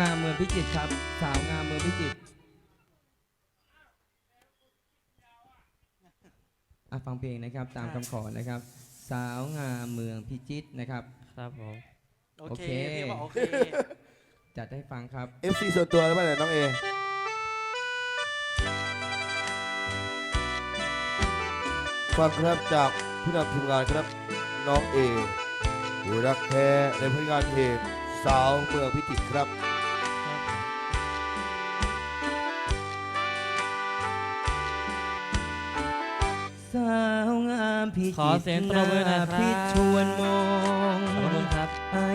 งามเมืองพิจิตรครับ สาวงามเมืองพิจิตรอะฟังเพลงนะครับตามคำขอนะครับ สาวงามเมืองพิจิตรนะครับครับผมโอโอเคเคพี่บอกโอเคจัดให้ฟังครับ FC ส่วนตัวหรือเปล่าเนี่ยน้องเอฟังครับจากผู้นำทีมงานครับน้องเอผู้รักแท้ในผลงานเพลงสาวเมืองพิจิตรครับ พิจิตรขอเสียงปรบมือหน่อยครับพิชวนมองขอบคุณครับ ไอ้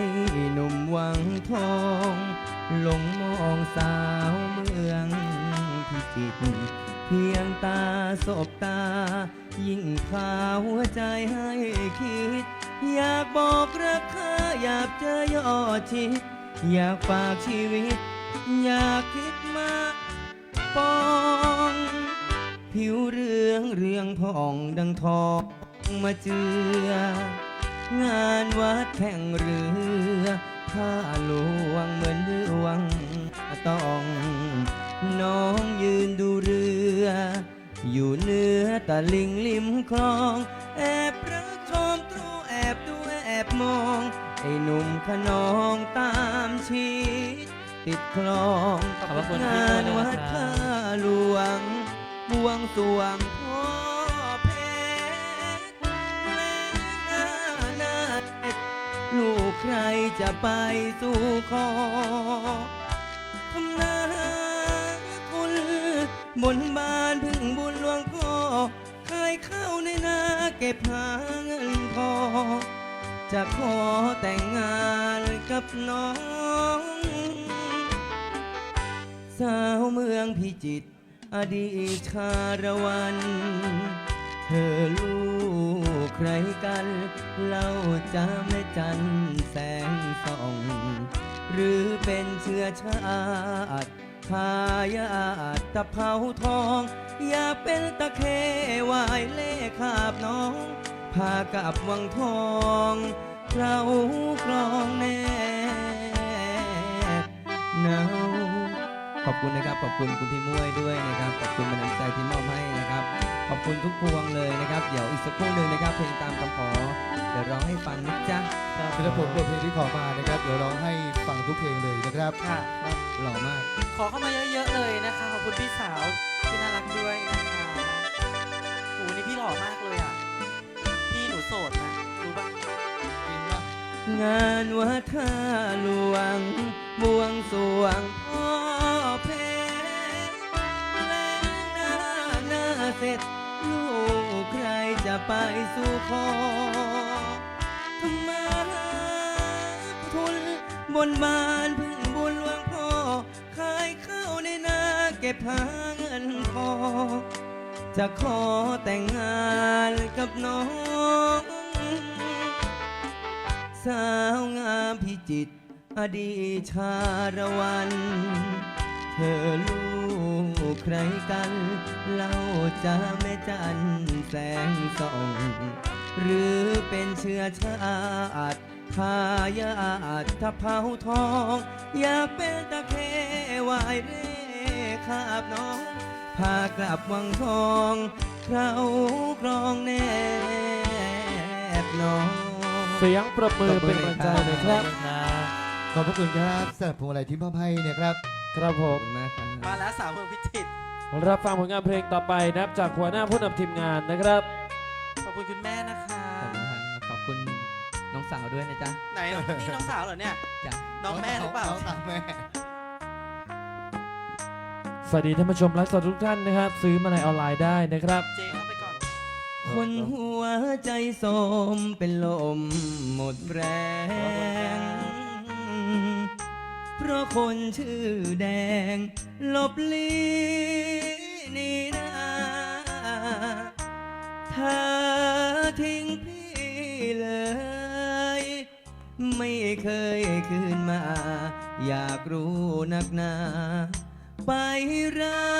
หนุ่มวังทองหลงมองสาวเมืองพิจิตรเพียงตาสบตา ยิ่งพาหัวใจให้คิด อยากบอกรักเธออยากเจอยอดชิดอยากฝากชีวิต อยากคิดมาปอง ผิวเรืองเรืองผ่องดังทอง มาเจือ งานวัดแข่งเรือผ้าหลวงเหมือนดวงต้อง น้องยืนดูเรือ อยู่เนื้อตะลิงริมคลอง แอบรักชมตรูแอบดูแอบมอง ไอ้หนุ่มขนองตามชีติดคลองขอบพระคุณงานพี่โมวัด้วยดนะครับท่าหลวงบวงสรวงพ่อเพ ใครจะไปสู่ขอทำนาคุณบนบานพึ่งบุญหลวงพ่อเคยเข้าในนาเก็บหาเงินพอ จะขอแต่งงานกับน้อง สาวเมืองพิจิตรอดีตชาละวัน เธอลูก ใครกันเล่าจะแม่จันแสงส่อง หรือเป็นเชื้อชาติทายาทตะเภาทอง อยาเป็นตะเควายเล่ขาบน้อง พากับวังทองเราครองแน่เนาขอบคุณนะครับ ขอบคุณคุณพี่มุ้ยด้วยนะครับ ขอบคุณเป็นน้ำใจที่มอบให้นะครับ คุณทุกพวงเลยนะครับ เดี๋ยวอีกสักครู่หนึ่งนะครับ เพลงตามคำขอ เดี๋ยวร้องให้ฟังนะจ๊ะคือถ้าผมบทเพลงที่ขอมานะครับ เดี๋ยวร้องให้ฟังทุกเพลงเลยนะครับค่ะหล่อมาก ขอเข้ามาเยอะๆเลยนะคะ ขอบคุณพี่สาวที่น่ารักด้วยนะคะโอ้นี่พี่หล่อมากเลยอะ พี่หนูโสดนะรู้ปะงานวัดท่าหลวงบวงสรวงพ่อเพชรและหน้าหน้าเสร็จลูกใคร จะไปสู่ขอทำไมทุนบนบานพึ่งบุญหลวงพ่อเคยข้าวในนาเก็บหาเงินพอ จะขอแต่งงานกับน้อง สาวงามพิจิตรอดีชาละวัน เธอลู ใครกันเล่าจะแม่จันแสงส่องหรือเป็นเชื้อชาติทายาททะเภาทอง อยากเป็นตะเควายเร่ขาบน้อง พากลับวังทองเขาครองแนบน้องเสียงปรบมือเป็นกำลังใจเลยครับครับ ขอบพระคุณครับสำหรับพวงมาลัยที่มอบให้เนี่ยครับ ครับผขอบม คุณมากครับมาแล้วสาวเมืองพิจิตรรับฟังผลงานเพลงต่อไปนะครับจากหัวหน้าผู้นำทีมงานนะครับ ขอบคุณคุณแม่นะคะ ขอบคุณครับขอบคุณน้องสาวด้วยนะจ๊ะไหนนี่น้องสาวเหรอเนี่ย จ้ะน้องแม่หรือเปล่า น้องสาวแม่ สวัสดีท่านผู้ชมไลฟ์สดทุกท่านนะครับ ซื้อมาในออนไลน์ได้นะครับ เจเข้าไปก่อน คนหัวใจโสมเป็นลมหมดแรง เพราะคนชื่อแดงหลบลีนี่นาเธอทิ้งพี่เลย ไม่เคยคืนมา อยากรู้นักหนา ไปร้า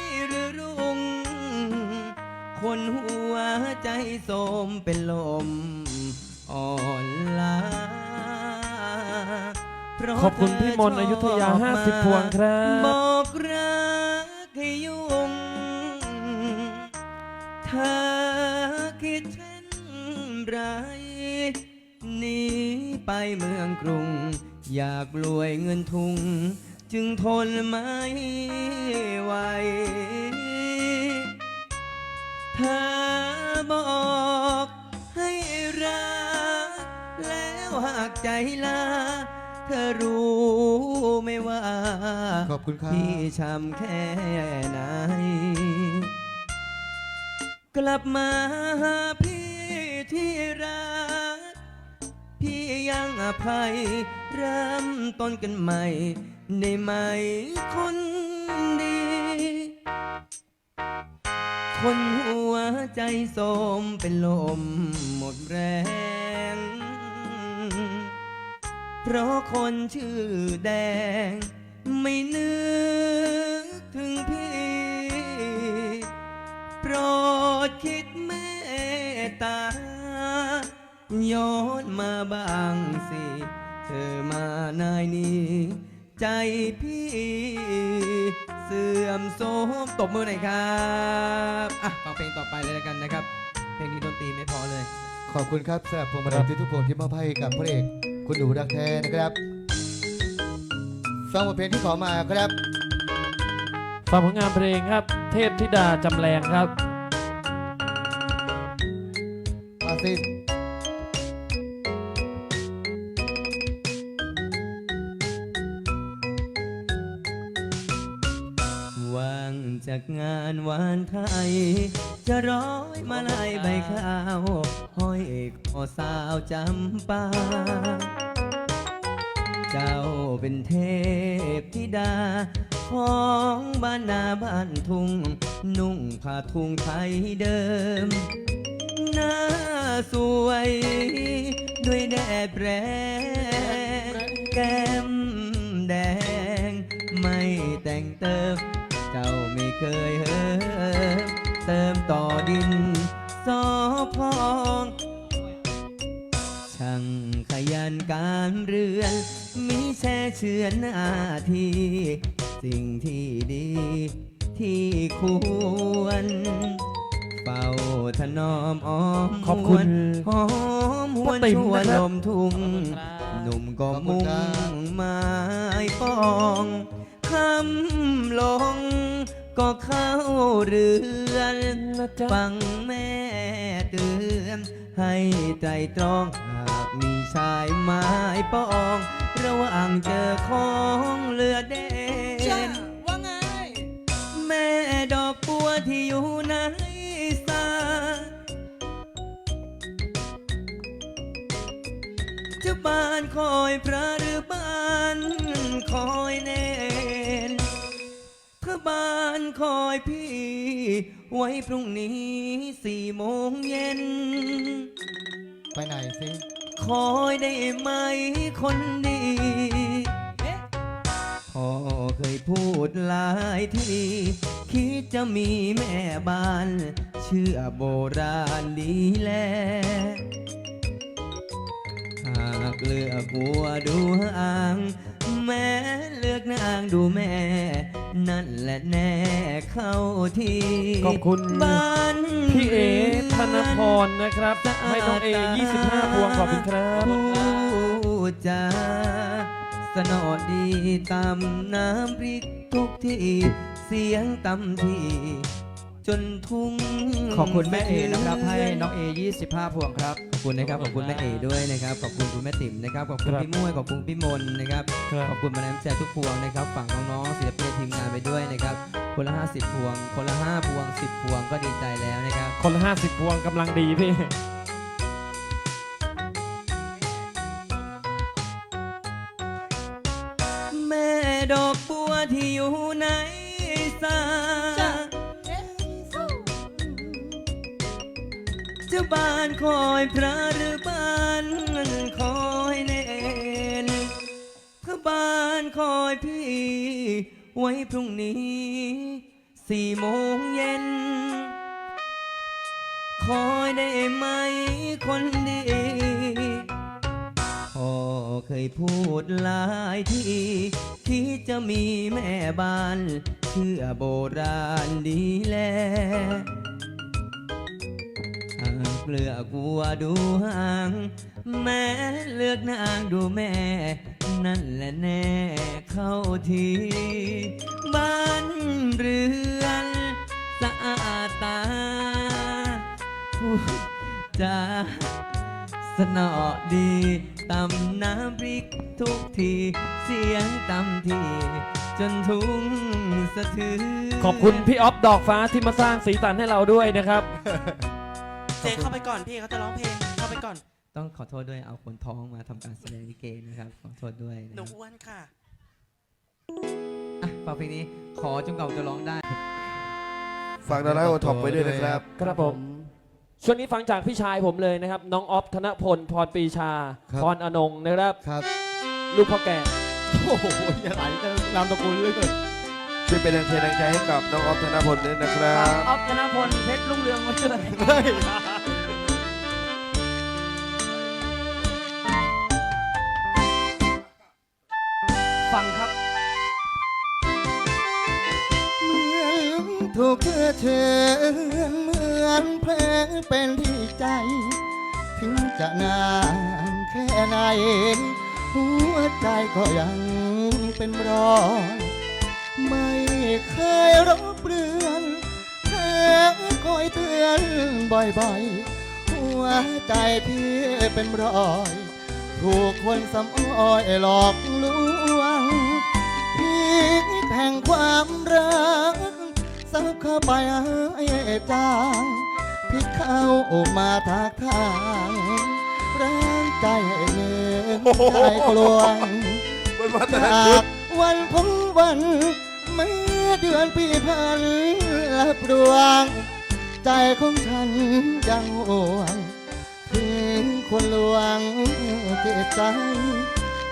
ยหรือรุ่ง คนหัวใจโสมเป็นลมอ่อนล้า เพราะขอบคุณพี่มนต์อยุธยาเธอชอบ50 พวงครับ บอกรักให้ยุ่งเธอคิดเช่นไรหนีไปเมืองกรุง อยากรวยเงินทุง จึงทนไม่ไหว เธอบอกให้รัก แล้วหากใจลาเธอรู้ไหม่ว่าขอบคุณครับ พี่ช้ำแค่ไหน กลับมาหาพี่ที่รัก พี่ยังอภัย เริ่มต้นกันใหม่ ได้ไหมคนดี คนหัวใจโสมเป็นลมหมดแรง เพราะคนชื่อแดง ไม่นึกถึงพี่ โปรดคิดเมตตา ย้อนมาบางสิ เธอมานายนี้ ใจพี่ เสื่อมโทรมตบมือหน่อยครับ อะฟังเพลงต่อไปเลยแล้วกันนะครับ เพลงนี้ดนตรีไม่พอเลย ขอบคุณครับสำหรับพวงมาลัยทุกๆพวงที่มอบให้กับพระเอก คุณหนูรักแท้นะครับฟังบทเพลงที่ขอมาครับ ฟังผลงานเพลงครับ เทพธิดาจำแรงครับ จากงานหวานไทย จะร้อยมาลายใบข้าวห้อยคอสาวจำปา เจ้าเป็นเทพธิดา ของบ้านนาบ้านทุ่ง นุ่งผ้าทุ่งไทยเดิม หน้าสวย ด้วยแดดแรงแก้มแดง ไม่แต่งเติม เจ้าไม่เคยเฮิมเติมต่อดินสอพองช่างขยันการเรือนมีแช่เชือนหน้าที่สิ่งที่ดีที่ควรเป่าถนอมอ้อมขอบคุณ หอมหวป้านติ๋มชวนนะครับ ลมทุ่ง หนุ่มก็มุ่งหมายปองคำลง ก็เข้าเรือนนะจ๊ะฟังแม่เตือนให้ใจตรองหากมีชายไม้ปอง ระหว่างเจอของเลือดเด่นว่าไง แม่ดอกบัวที่อยู่ในสาจะบานคอยพระหรือบานคอยเนนพระ บานคอยพี่ ไว้พรุ่งนี้สี่โมงเย็น ไปไหนสิคอยได้ไหมคนดี พ่อเคยพูดหลายที คิดจะมีแม่บ้าน เชื่อโบราณดีแล หากเลือกวัวดูหาง แม่เลือกนางดูแม่ นั่นแหละแน่เข้าทีขอบคุณ บ้านพี่เอธนพรนะครับ ให้น้องเอ 25 พวงขอบคุณครับพูดจาสนอดีตำน้ำพริกทุกที่ เสียงตำที่ จนทุ่งขอบคุณแม่เอนะครับให้เรืน้องเอ25 พวงครับ ขอบคุณนะครับ ขอบคุณแม่เอด้วยนะครับ ขอบคุณคุณแม่ติ๋มนะครับ ขอบคุณครับพี่มุ้ยขอบคุณพี่มนนะครับครับขอบคุณมาแนมใจทุกพวงนะครับ ฝั่งน้องๆศิลปินทีมงานไปด้วยนะครับ คนละ 50 พวง คนละ 5 พวง 10 พวงก็ดีใจแล้วนะครับ คนละ 50 พวงกำลังดีพี่แม่ดอกบัวที่อยู่ในสา บ้านคอยพระหรือบ้านคอยเนนพระบ้านคอยพี่ ไว้พรุ่งนี้สี่โมงเย็น คอยได้ไหมคนดีพ่อเคยพูดหลายทีคิดจะมีแม่บ้าน เชื่อโบราณดีแลหาก เลือกวัวดูหาง แม่เลือกนางดูแม่ นั่นแหละแน่เข้าที บ้านเรือนสะอาดตาพูดจาสนอดีตำน้ำพริกทุกที เสียงตำที จนทุ่งสะเทือน ขอบคุณพี่ออฟดอกฟ้าที่มาสร้างสีสันให้เราด้วยนะครับ เจเข้าไปก่อนพี่เขาจะร้องเพลงเข้าไปก่อน ต้องขอโทษด้วยเอาคนท้องมาทำการแสดงลิเกนะครับ ขอโทษด้วยหนูนะครับอ้วนค่ะอะฟังเพลงนี้ขอจนกว่าจะร้องได้ ฝากดาราโอท็อปไว้ด้วยนะครับ ครับผม ช่วงนี้ฟังจากพี่ชายผมเลยนะครับ น้องออฟธนพล พรปรีชา ครับ พรอนงค์นะครับ ครับลูกพ่อแก่ โอ้โหอย่าไหลนามตระกูลเลย ช่วยเป็นแรงเชียร์แรงใจให้กับน้องออฟธนพลด้วยนะครับ ออฟธนพลเพชรรุ่งเรืองมาช่วย เธอเชิญเหมือนเพลงเป็นที่ใจ ถึงจะนานแค่ไหนหัวใจก็ยังเป็นรอยไม่เคยรบเรือนแค่คอยเตือนบ่อยๆ หัวใจพี่เป็นรอย ถูกคนสำอ้อยหลอกลวงพีกแห่งความรัก สับเข้าไปให้จางพิดเข้ามาทักทางแรงใจเนื้อใจกลวงมันมาแต่ละจากวันพ้งวันเมื่อเดือนปีพันลับดวง ใจของฉันยังห่วงถึงคนลวงเจตใจ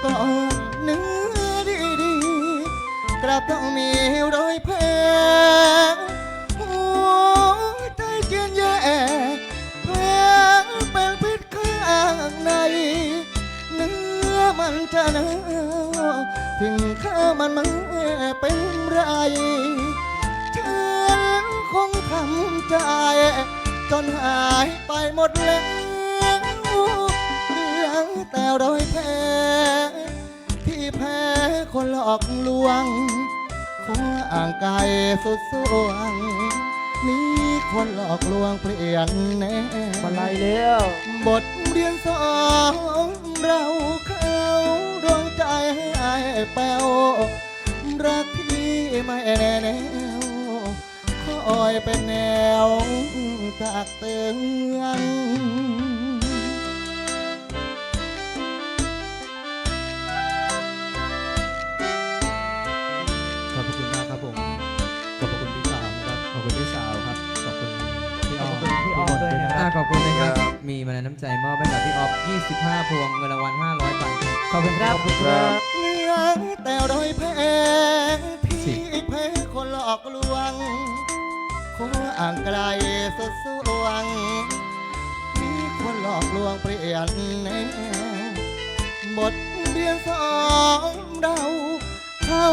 ก็ ๆกลับต้องมีรอยแผลหัวใจเจียนแย่แผลเป็นพิษข้างใน เนื้อมันจะเนื้อถึงข้ามันไม่เป็นไรฉันคงทำใจ จนหายไปหมดแล้วเหลือแต่รอยแผล คนหลอกลวงขออ่างไกลสุดสวงมีคนหลอกลวงเปลี่ยนแนวมาไล่แล้วบทเรียนสองเราเข้าดวงใจให้แป้วรักพี่ไม่แน่แนวคอยเป็นแนวจากเตือน ด้วยนะคอะรับขอบคุณนะครับครับมีมาในน้ำใจมอบให้กับพี่ออฟ 25 พวงเงินรางวัล 500 บาทครับ ขอบคุณครับครับเหลือแต่รอยแผลที่แพ้คนหลอกลวงขออ่างไกลสุดสวง มีคนหลอกลวงเปลี่ยนแนวบทเรียนสองเราเข้า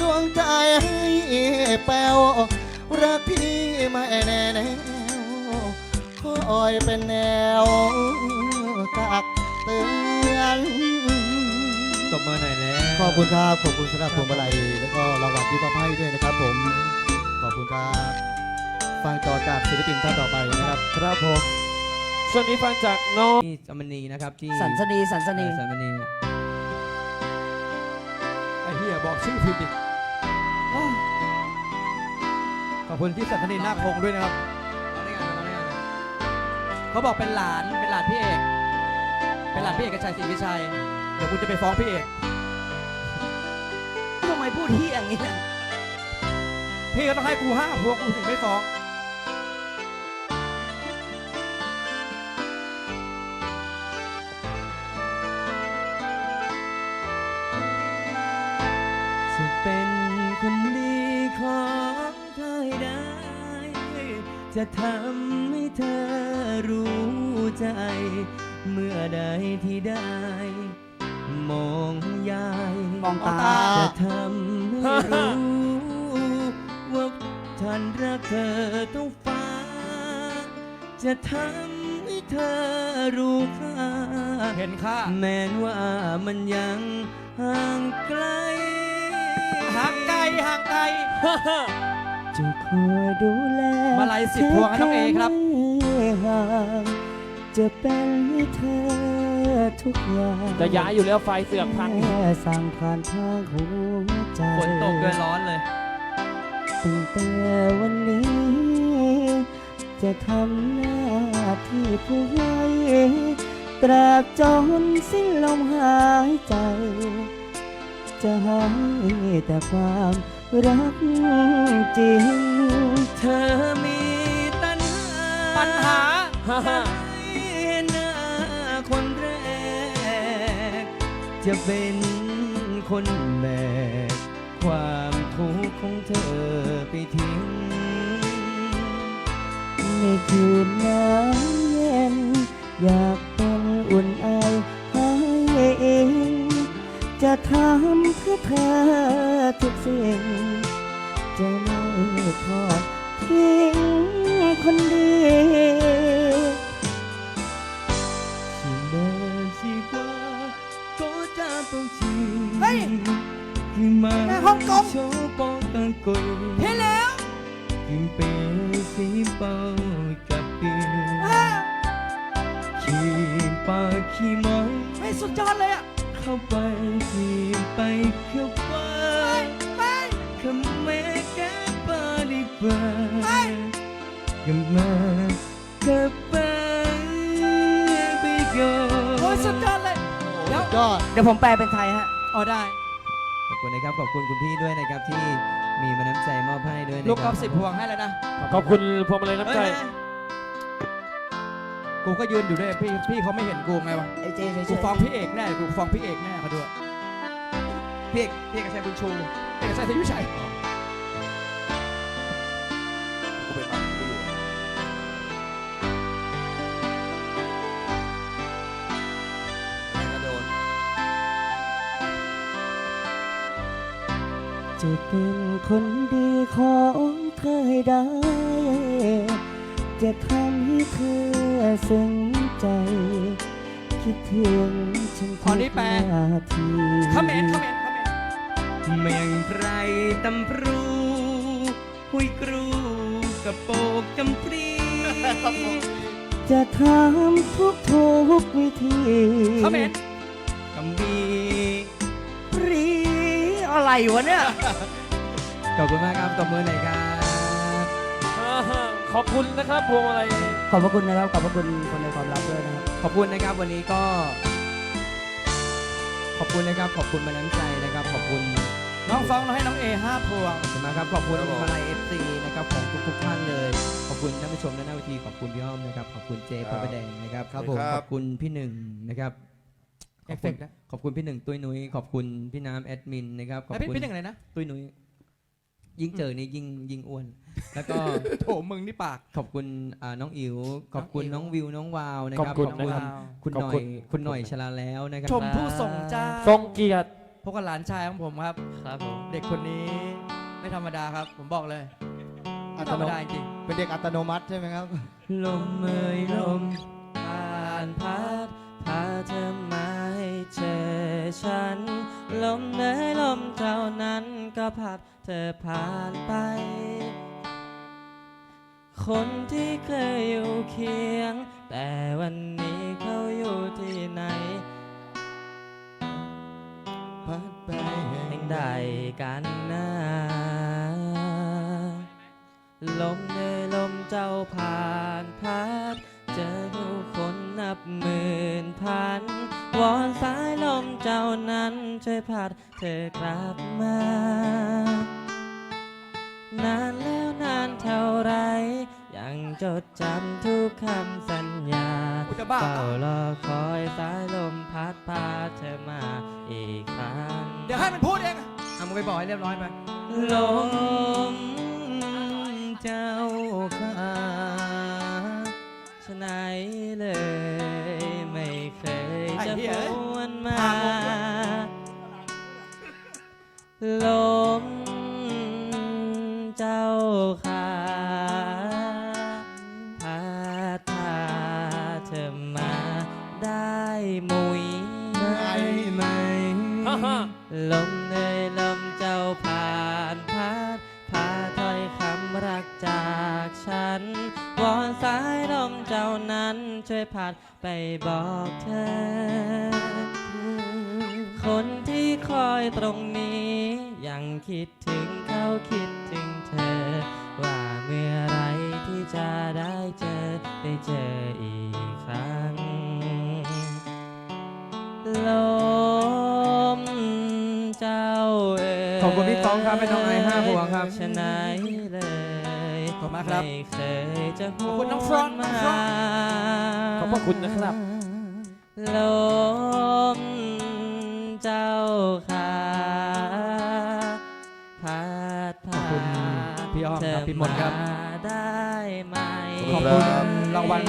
ดวงใจให้แป้วรักพี่ไม่แน่แนว คอยเป็นแนวจากเตือนตบมือหน่อยแล้วขอบคุณครับ ขอบคุณสำหรับพวงมาลัยแล้วก็รางวัลที่มอบให้ด้วยนะครับผม ขอบคุณครับ ฟังต่อจากศิลปินท่านต่อไปนะครับ ครับผมช่วงนี้ฟังจากน้องที่จามณีนะครับที่สันสนีสันสนีเออสันมณีไอ้เหี้ยบอกชื่อผิดอีกอ้าวขอบคุณพี่สันสนีนาคพงศ์ด้วยนะครับ เขาบอกเป็นหลานเป็นหลานพี่เอก เป็นหลานพี่เอกชัยศรีวิชัย เดี๋ยวคุณจะไปฟ้องพี่เอก ทำไมพูดที่อย่างนี้ยพี่ก็ต้องให้กูห้าพวงกูถึงไม่ฟ้อง มองตา จะทำให้รู้ว่าฉันรักเธอต้องฟ้า จะทำให้เธอรู้ค่าเห็นค่าแม้นว่ามันยังห่างไกล ห่างไกลห่างไกลจะคอยดูแลมาลัยสิบพวงให้น้องเอครับไม่ห่างจะเป็นให้เธอ ทุกอย่างจะย้ายอยู่แล้วไฟเสือกพังแค่สั่งผ่านทางหัวใจฝนตกด้วยร้อนเลยตั้งแต่วันนี้ จะทำหน้าที่ผู้ให้ตราบจนสิ้นลมหายใจ จะให้แต่ความรักจริง เธอมีตัณหาปัญหา จะเป็นคนแบกความทุกข์ของเธอไปทิ้ง ในคืนหนาวเย็น อยากเป็นอุ่นไอให้เอง จะทำเพื่อเธอทุกสิ่ง จะไม่ทอดทิ้ง ผมแปลเป็นไทยฮะ อ๋อได้ ขอบคุณนะครับ ขอบคุณคุณพี่ด้วยนะครับที่มีมาน้ำใจมอบให้ด้วยนะลูกคกอรัล์ฟสิบพวงให้แล้วนะขอบคุณพวงมาลัยน้ำใจ เอ้ยกูก็ยืนอยู่ด้วยพี่พี่เขาไม่เห็นกูไงวะ ไอเจเฉยกูฟ้องพี่เอกแน่กูฟ้องพี่เอกแน่เขาด้วยพี่เอกพี่เอกชัยบุญชูเอกชัยทยุชัย เป็นคนดีของเธอให้ได้ จะทำให้เธอซึ้งใจ คิดถึงฉันอ๋อนี่แปลนาทีคอมเมนต์คอมเมนต์คอมเมนต์เมียงไรตำปรูหุยกรูกระโปกจำปรี จะทำทุกทุกๆวิธี คอมเมนต์กำบีปรีอะไรวะเนี่ย ขอบคุณมากครับตบมือหน่อยครับขอบคุณนะครับพวงมาลัยขอบพระคุณนะครับ ขอบพระคุณคนในความรักด้วยนะครับ ขอบคุณนะครับวันนี้ก็ ขอบคุณนะครับ ขอบคุณมาน้ำใจนะครับ ขอบคุณน้องฟ้องเราให้น้องเอห้าพวง ขอบคุณมากครับขอบคุณครับผมมาลัยเอฟซีนะครับของทุกๆท่านเลย ขอบคุณท่านผู้ชมและหน้าเวทีขอบคุณพี่อ้อมนะครับขอบคุณเจพระประแดงนะครับครับผมขอบคุณพี่หนึ่งนะครับขเออบฟเฟคุกณต์นะ ขอบคุณพี่หนึ่งตุ้ยนุ้ยขอบคุณพี่น้ำแอดมินนะครับขอบไอ้พี่คุณพี่หนึ่งอะไรนะตุ้ยนุ้ย ยิ่งเจอนี่ยิ่งยิ่งอ้วน แล้วก็โถมึงนี่ปาก ขอบคุณอ่าน้องอิ๋วขอบคุณน้น้อองงอิ๋วิววน้องวาวนะขคอบรับคุณขอบนะคุณครับคุณหน่อขอบยคุณคุณหน่อยชลาแล้วนะครับชมผู้ส่งเจ้าทรงเกียรติพวกกับหลานชายของผมครับ ครับผมเด็กคนนี้ไม่ธรรมดาครับ ผมบอกเลยอัไม่ตธรรโนมดาจริงเป็นเด็กอัตโนมัติใช่ไหมครับ ลมเมยลมผ่านพัดพาเธอมาให้เจอฉัน ลมเนยลมเจ้านั้นก็พัดเธอผ่านไป คนที่เคยอยู่เคียง แต่วันนี้เขาอยู่ที่ไหน พัดไปแห่งใดกันนะลมในลมเจ้าผ่า บหมื่นพัน วอนสายลมเจ้านั้นช่วยพัดเธอกลับมา นานแล้วนานเท่าไร ยังจดจำทุกคำสัญญากูจะบ้า เฝ้ารอคอยสายลมพัดพาเธอมาอีกครั้ง เดี๋ยวให้มันพูดเองอะเอามึงไปบอกให้เรียบร้อยไป ลม คนที่คอยตรงนี้ ยังคิดถึงเขาคิดถึงเธอ ว่าเมื่อไรที่จะได้เจอได้เจออีกครั้ง ลมเจ้าเอ๋ยขอบคุณพี่ก้องครับให้น้องไอห้าพวงครับชะไหนเลยขอบคุณมากครับ ไม่เคยจะหขอบคุณน้องวฟรอนมาน้องฟรอนขอบพระคุณนะครับ ลม เจ้าขาพัดพาขอบคุณพี่อ้อมครับพี่มนต์ครับเธอมาได้ไหมขอบคุณรางวัล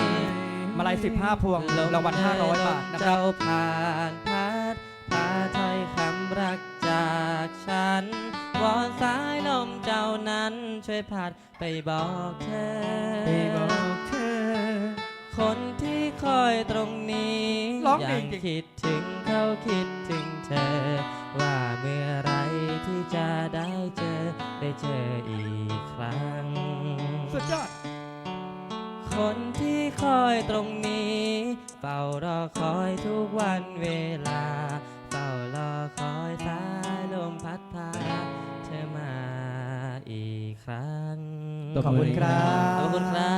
มาลัย15 พวงรางวัล500บาทนะครับเจ้าผ่านพัดพาถ้อยคำรักจากฉันวอนสายลมเจ้านั้นช่วยพัดไปบอกเธอไปบอกเธอ คนที่คอยตรงนี้ร้องดียังจริงคิดถึงเขาคิดถึง เธอ ว่าเมื่อไรที่จะได้เจอ ได้เจออีกครั้ง สุดยอด คนที่คอยตรงนี้ เฝ้ารอคอยทุกวันเวลา เฝ้ารอคอยสายลมพัดพาเธอมาอีกครั้ง ขอบคุณครับ ขอบคุณครับ